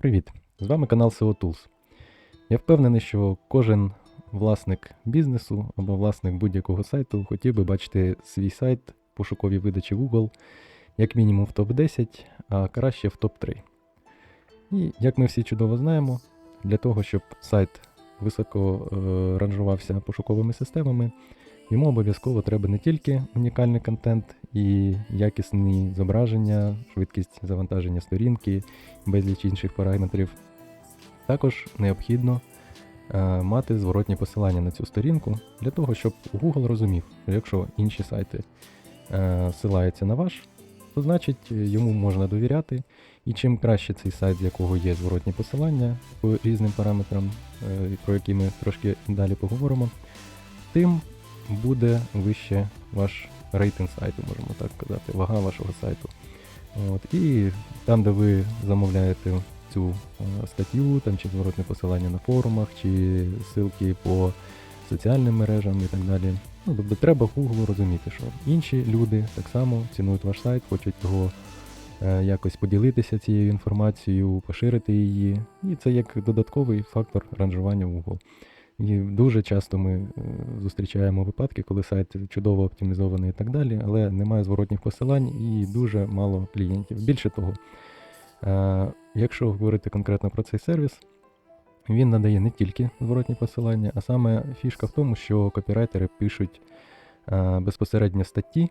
Привіт! З вами канал SEO Tools. Я впевнений, що кожен власник бізнесу або власник будь-якого сайту хотів би бачити свій сайт в пошуковій видачі Google як мінімум в топ-10, а краще в топ-3. І як ми всі чудово знаємо, для того, щоб сайт високо е, ранжувався пошуковими системами, йому обов'язково треба не тільки унікальний контент і якісні зображення, швидкість завантаження сторінки, безліч інших параметрів. Також необхідно е, мати зворотні посилання на цю сторінку для того, щоб Google розумів, що якщо інші сайти е, силаються на ваш, то значить йому можна довіряти. І чим краще цей сайт, з якого є зворотні посилання по різним параметрам, е, про які ми трошки далі поговоримо, тим буде вище ваш рейтинг сайту, можемо так казати, вага вашого сайту. От, і там, де ви замовляєте цю е, статтю, там чи зворотне посилання на форумах, чи ссылки по соціальним мережам і так далі. Ну, тобто треба Google розуміти, що інші люди так само цінують ваш сайт, хочуть його е, якось поділитися цією інформацією, поширити її. І це як додатковий фактор ранжування в Google. І дуже часто ми е, зустрічаємо випадки, коли сайт чудово оптимізований і так далі, але немає зворотніх посилань і дуже мало клієнтів. Більше того, е, якщо говорити конкретно про цей сервіс, він надає не тільки зворотні посилання, а саме фішка в тому, що копірайтери пишуть е, безпосередньо статті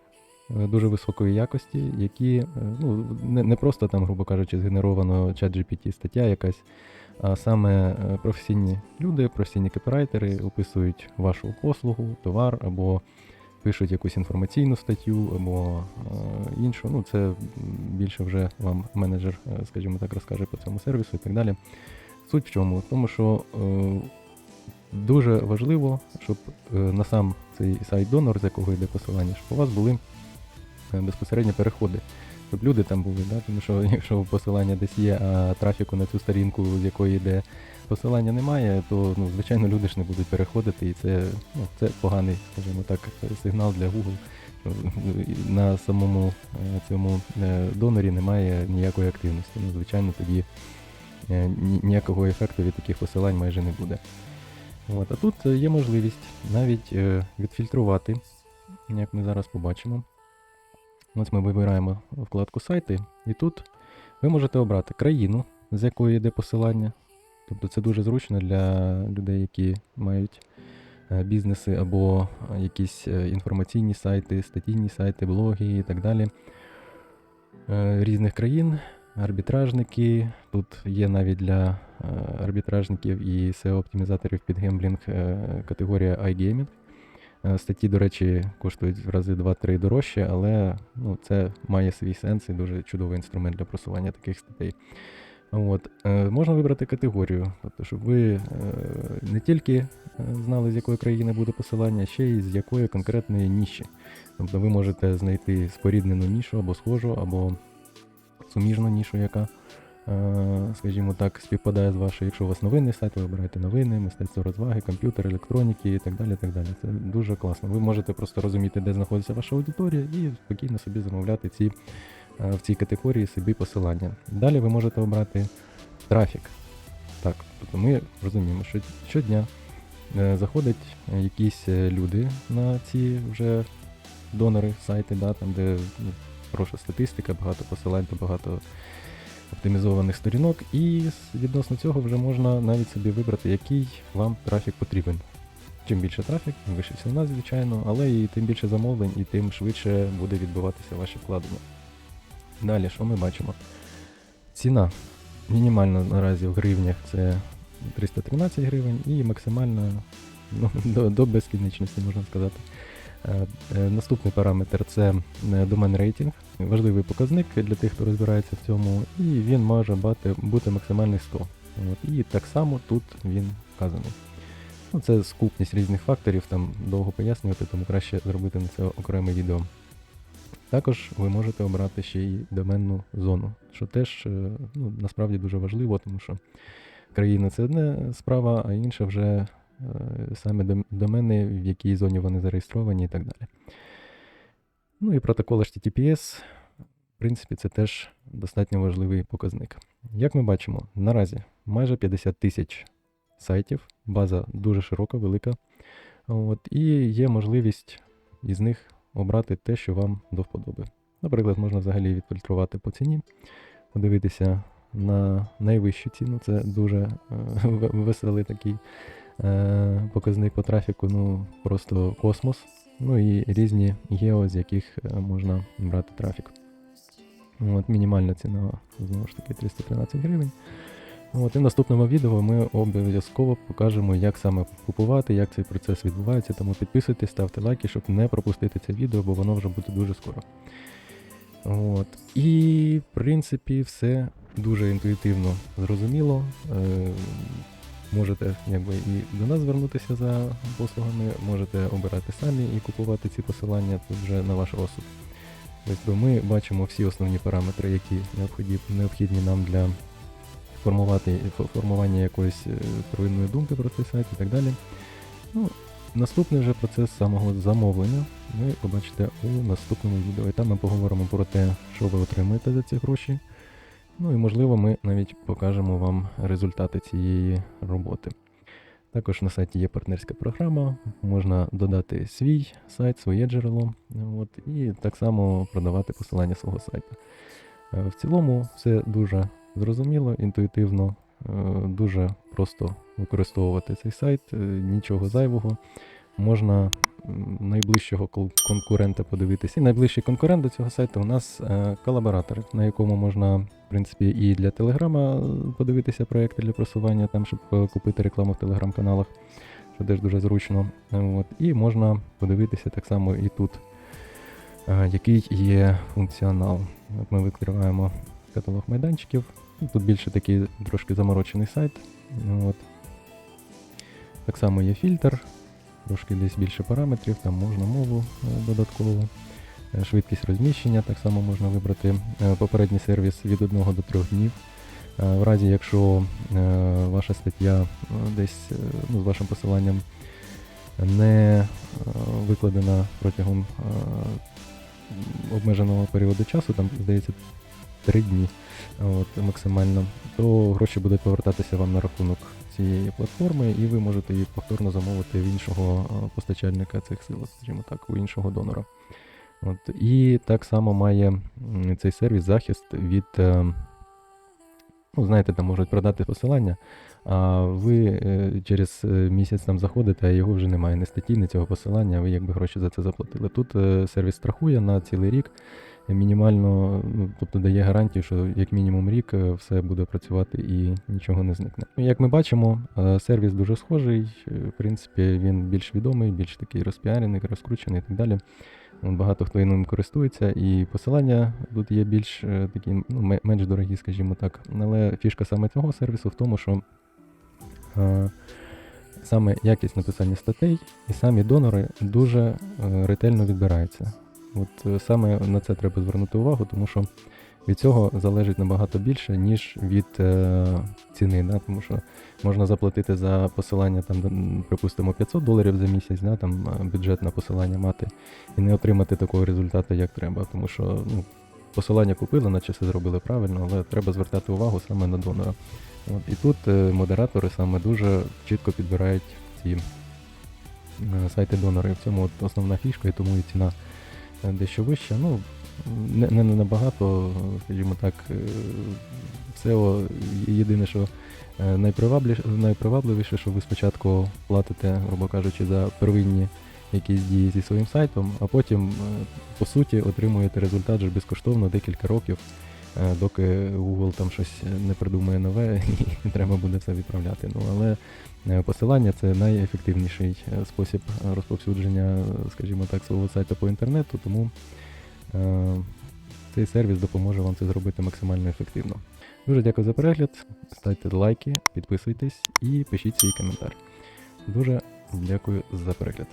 дуже високої якості, які ну, не просто там, грубо кажучи, згенеровано чат GPT стаття якась, а саме е, професійні люди, професійні копірайтери описують вашу послугу, товар або пишуть якусь інформаційну статтю або е, іншу. Ну, це більше вже вам менеджер, е, скажімо так, розкаже по цьому сервісу і так далі. Суть в чому? В тому, що дуже важливо, щоб на сам цей сайт-донор, з якого йде посилання, щоб у вас були безпосередньо переходи. Щоб люди там були, да? тому що якщо посилання десь є, а трафіку на цю сторінку, з якої йде посилання немає, то ну, звичайно люди ж не будуть переходити, і це, ну, це поганий, скажімо так, сигнал для Google. На самому е, цьому е, донорі немає ніякої активності. Ну, звичайно, тоді е, ніякого ефекту від таких посилань майже не буде. От, а тут е, є можливість навіть е, відфільтрувати, як ми зараз побачимо. Ось ми вибираємо вкладку сайти, і тут ви можете обрати країну, з якої йде посилання. Тобто це дуже зручно для людей, які мають е, бізнеси або якісь е, інформаційні сайти, статійні сайти, блоги і так далі е, різних країн. Арбітражники. Тут є навіть для арбітражників і SEO-оптимізаторів під гемблінг категорія iGaming. Е, Статті, до речі, коштують в рази 2-3 дорожче, але ну, це має свій сенс і дуже чудовий інструмент для просування таких статей. От. Е, можна вибрати категорію, тобто, щоб ви е, не тільки е, знали, з якої країни буде посилання, ще й з якої конкретної ніші. Тобто ви можете знайти споріднену нішу або схожу, або суміжну нішу, яка, скажімо так, співпадає з вашою. Якщо у вас новинний сайт, ви вибираєте новини, мистецтво розваги, комп'ютер, електроніки і так далі. так далі. Це дуже класно. Ви можете просто розуміти, де знаходиться ваша аудиторія, і спокійно собі замовляти ці, е, в цій категорії собі посилання. Далі ви можете обрати трафік. Так, тобто ми розуміємо, що щодня е, заходять е, якісь е, люди на ці вже донори, сайти, да, там, де ну, хороша статистика, багато посилань багато оптимізованих сторінок, і відносно цього вже можна навіть собі вибрати, який вам трафік потрібен. Чим більше трафік, тим вище ціна, звичайно, але і тим більше замовлень, і тим швидше буде відбиватися ваші вкладення. Далі, що ми бачимо? Ціна. Мінімальна наразі в гривнях це 313 гривень і максимальна ну, до, до безкінечності, можна сказати. Е, е, Наступний параметр це е, домен рейтинг, важливий показник для тих, хто розбирається в цьому, і він може бати, бути максимальний 100. От, і так само тут він вказаний. Ну, це скупність різних факторів, там довго пояснювати, тому краще зробити на це окреме відео. Також ви можете обрати ще й доменну зону, що теж ну, насправді дуже важливо, тому що країна це одна справа, а інша вже е, саме дом- домени, в якій зоні вони зареєстровані і так далі. Ну і протокол HTTPS принципі, це теж достатньо важливий показник. Як ми бачимо, наразі майже 50 тисяч сайтів, база дуже широка, велика. От, і є можливість із них обрати те, що вам до вподоби. Наприклад, можна взагалі відфільтрувати по ціні, подивитися на найвищу ціну. Це дуже е, веселий такий е, показник по трафіку, ну просто космос. Ну і різні гео, з яких е, можна брати трафік. От, мінімальна ціна знову ж таки 313 гривень. От, і в наступному відео ми обов'язково покажемо, як саме купувати, як цей процес відбувається. Тому підписуйтесь, ставте лайки, щоб не пропустити це відео, бо воно вже буде дуже скоро. От. І, в принципі, все дуже інтуїтивно зрозуміло. Можете якби, і до нас звернутися за послугами, можете обирати самі і купувати ці посилання тут вже на ваш розсуд. Тобто ми бачимо всі основні параметри, які необхідні, нам для формувати, формування якоїсь е, первинної думки про цей сайт і так далі. Ну, наступний вже процес самого замовлення ви побачите у наступному відео. І там ми поговоримо про те, що ви отримуєте за ці гроші. Ну і можливо ми навіть покажемо вам результати цієї роботи. Також на сайті є партнерська програма, можна додати свій сайт, своє джерело, от, і так само продавати посилання свого сайту. Е, В цілому все дуже зрозуміло, інтуїтивно, е, дуже просто використовувати цей сайт, е, нічого зайвого. Можна найближчого конкурента подивитися. І найближчий конкурент до цього сайту у нас колаборатор, на якому можна, в принципі, і для Телеграма е, подивитися проекти для просування, там, щоб е, купити рекламу в телеграм-каналах, що теж дуже зручно. От. І можна подивитися так само і тут, е, який є функціонал. От ми відкриваємо каталог майданчиків. Тут більше такий трошки заморочений сайт. От. Так само є фільтр, трошки десь більше параметрів, там можна мову додатково. Е, Швидкість розміщення так само можна вибрати. Е, Попередній сервіс від 1 до 3 днів. Е, В разі, якщо ваша стаття десь ну, з вашим посиланням не викладена протягом обмеженого періоду часу, там, здається, 3 дні от, максимально, то гроші будуть повертатися вам на рахунок цієї платформи, і ви можете її повторно замовити в іншого постачальника цих сил, скажімо так, у іншого донора. От, і так само має цей сервіс захист від. е, Ну, знаєте, там можуть продати посилання, а ви е, через е, місяць там заходите, а його вже немає, не статті, не цього посилання, ви якби гроші за це заплатили. Тут сервіс страхує на цілий рік, мінімально, ну, тобто дає гарантію, що як мінімум рік е, все буде працювати і нічого не зникне. Як ми бачимо, е, сервіс дуже схожий, е, в принципі, він більш відомий, більш такий розпіарений, розкручений і так далі. Багато хто ним користується, і посилання тут є більш такі ну, менш дорогі, скажімо так. Але фішка саме цього сервісу в тому, що е, саме якість написання статей і самі донори дуже е, ретельно відбираються. От е, саме на це треба звернути увагу, тому що від цього залежить набагато більше, ніж від е, ціни. Да? Тому що можна заплатити за посилання, там, припустимо, 500 доларів за місяць, да? там, е, бюджет на посилання мати, і не отримати такого результату, як треба. Тому що ну, посилання купили, наче все зробили правильно, але треба звертати увагу саме на донора. От, і тут е, модератори саме дуже чітко підбирають ці е, сайти донори. В цьому от основна фішка, і тому і ціна дещо вища. Ну, не, не набагато, скажімо так, все. Єдине, що е, найпривабливіше, що ви спочатку платите, грубо кажучи, за первинні якісь дії зі своїм сайтом, а потім, е, по суті, отримуєте результат вже безкоштовно декілька років, е, доки Google там щось не придумає нове і треба буде все відправляти. Ну, але е, посилання це найефективніший е, спосіб е, розповсюдження, е, скажімо так, свого сайту по інтернету, тому е, цей сервіс допоможе вам це зробити максимально ефективно. Дуже дякую за перегляд. Ставте лайки, підписуйтесь і пишіть свій коментар. Дуже дякую за перегляд.